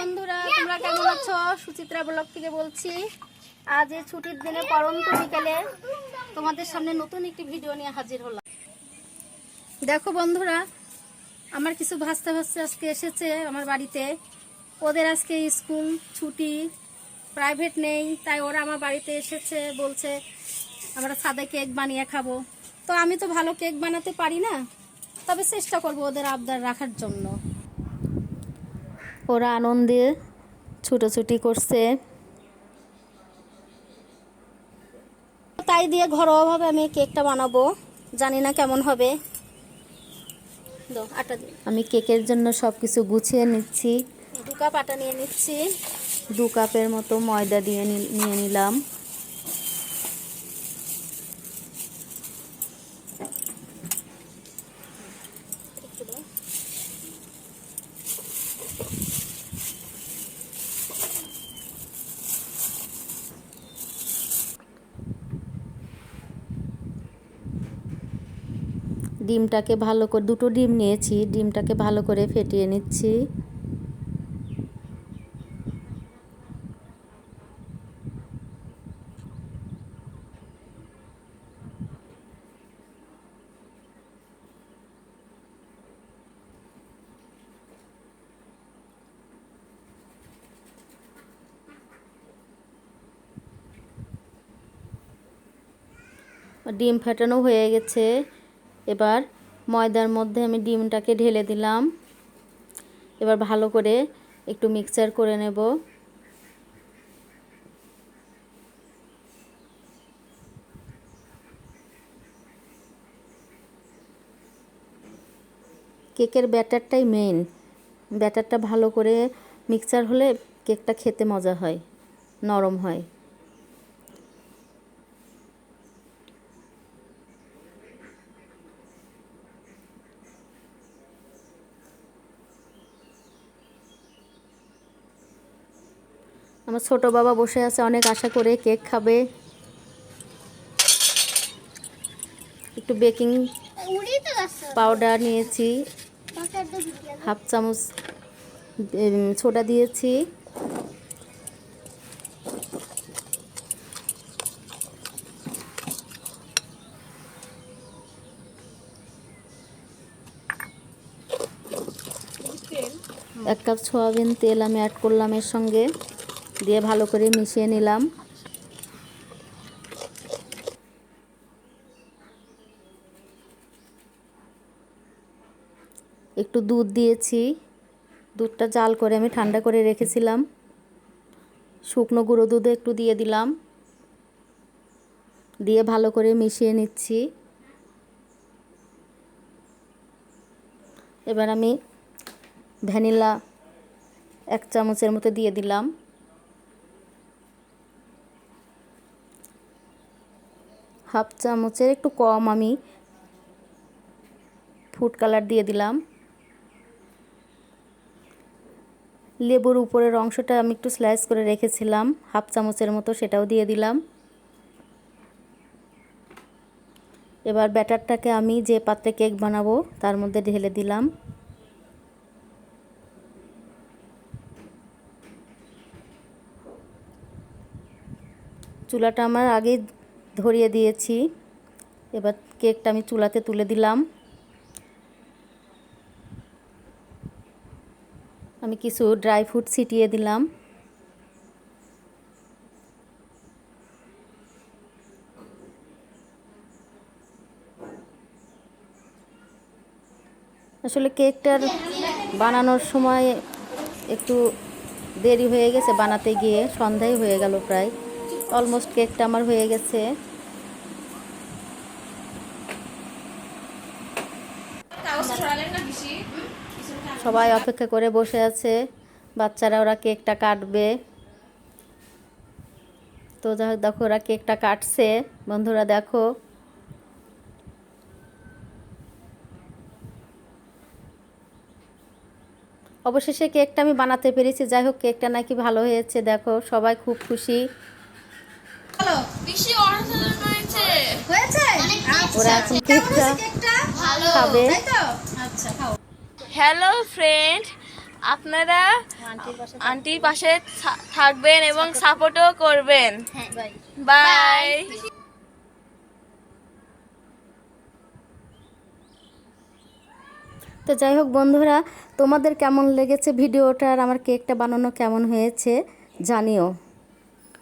বন্ধুরা, তোমরা কেমন আছো? সুচিত্রা ব্লগ থেকে বলছি, আজ এই ছুটির দিনে পরন্ত বিকেলে তোমাদের সামনে নতুন একটি ভিডিও নিয়ে হাজির হলাম। দেখো বন্ধুরা, আমার কিছু ভাস্তা ভাস্তা আজকে এসেছে আমার বাড়িতে। ওদের আজকে স্কুল, ছুটি প্রাইভেট নেই, তাই ওরা আমার বাড়িতে এসেছে, বলছে আমরা সাদা কেক বানিয়ে খাব। তো আমি তো ভালো কেক বানাতে পারি না, তবে চেষ্টা করব ওদের আবদার রাখার জন্য। ওরা আনন্দে ছুটোছুটি করছে। তাই দিয়ে ঘরোয়াভাবে আমি কেকটা বানাবো। জানি না কেমন হবে। আমি কেকের জন্য সব কিছু গুছিয়ে নিচ্ছি। দু কাপ আটা নিয়ে নিচ্ছি। দু কাপের মতো ময়দা দিয়ে নিয়ে নিলাম। ডিমটাকে ভালো করে, দুটো ডিম নিয়েছি, ডিমটাকে ভালো করে ফেটিয়ে নিচ্ছি। ডিম ফেটানো হয়ে গেছে। এবার ময়দার মধ্যে আমি ডিমটাকে ঢেলে দিলাম। এবার ভালো করে একটু মিক্সচার করে নেব। কেকের ব্যাটারটাই মেইন ব্যাটারটা ভালো করে মিক্সচার হলে কেকটা খেতে মজা হয়, নরম হয়। আমার ছোট বাবা বসে আছে, অনেক আশা করে কেক খাবে। একটু বেকিং পাউডার নিয়েছি, হাফ চামচ ছোটা দিয়েছি। এক কাপ সয়াবিন তেল আমি অ্যাড করলাম এর সঙ্গে। দিয়ে ভালো করে মিশিয়ে নিলাম। একটু দুধ দিয়েছি। দুধটা জাল করে আমি ঠান্ডা করে রেখেছিলাম। শুকনো গুঁড়ো দুধে একটু দিয়ে দিলাম। দিয়ে ভালো করে মিশিয়ে নিচ্ছি। এবার আমি ভ্যানিলা এক চামচের মতো দিয়ে দিলাম। হাফ চামচের একটু কম আমি ফুড কালার দিয়ে দিলাম। লেবুর উপরের অংশটা আমি একটু স্লাইস করে রেখেছিলাম, হাফ চামচের মতো সেটাও দিয়ে দিলাম। এবার ব্যাটারটাকে আমি যে পাত্রে কেক বানাবো তার মধ্যে ঢেলে দিলাম। চুলাটা আমার আগেই ধরিয়ে দিয়েছি। এবার কেকটা আমি চুলাতে তুলে দিলাম। আমি কিছু ড্রাই ফ্রুট ছিটিয়ে দিলাম। আসলে কেকটার বানানোর সময় একটু দেরি হয়ে গেছে বানাতে গিয়ে সন্ধ্যায় হয়ে গেল প্রায়। অলমোস্ট কেকটা আমার হয়ে গেছে। সবাই অপেক্ষা করে বসে আছে। বাচ্চারা ওরা কেকটা কাটবে। তো যাই হোক দেখো ওরা কেকটা কাটছে। বন্ধুরা দেখো। অবশেষে কেকটা আমি বানাতে পেরেছি। যাই হোক কেকটা নাকি ভালো হয়েছে দেখো। সবাই খুব খুশি। হয়েছে। ওরা এখন কেকটা খাবে। আচ্ছা খাও। হ্যালো ফ্রেন্ড আপনারা আন্টির পাশে থাকবেন এবং সাপোর্টও করবেন। হ্যাঁ বাই বাই তো যাই হোক বন্ধুরা তোমাদের কেমন লেগেছে ভিডিওটা আর আমার কেকটা বানানো কেমন হয়েছে জানিও।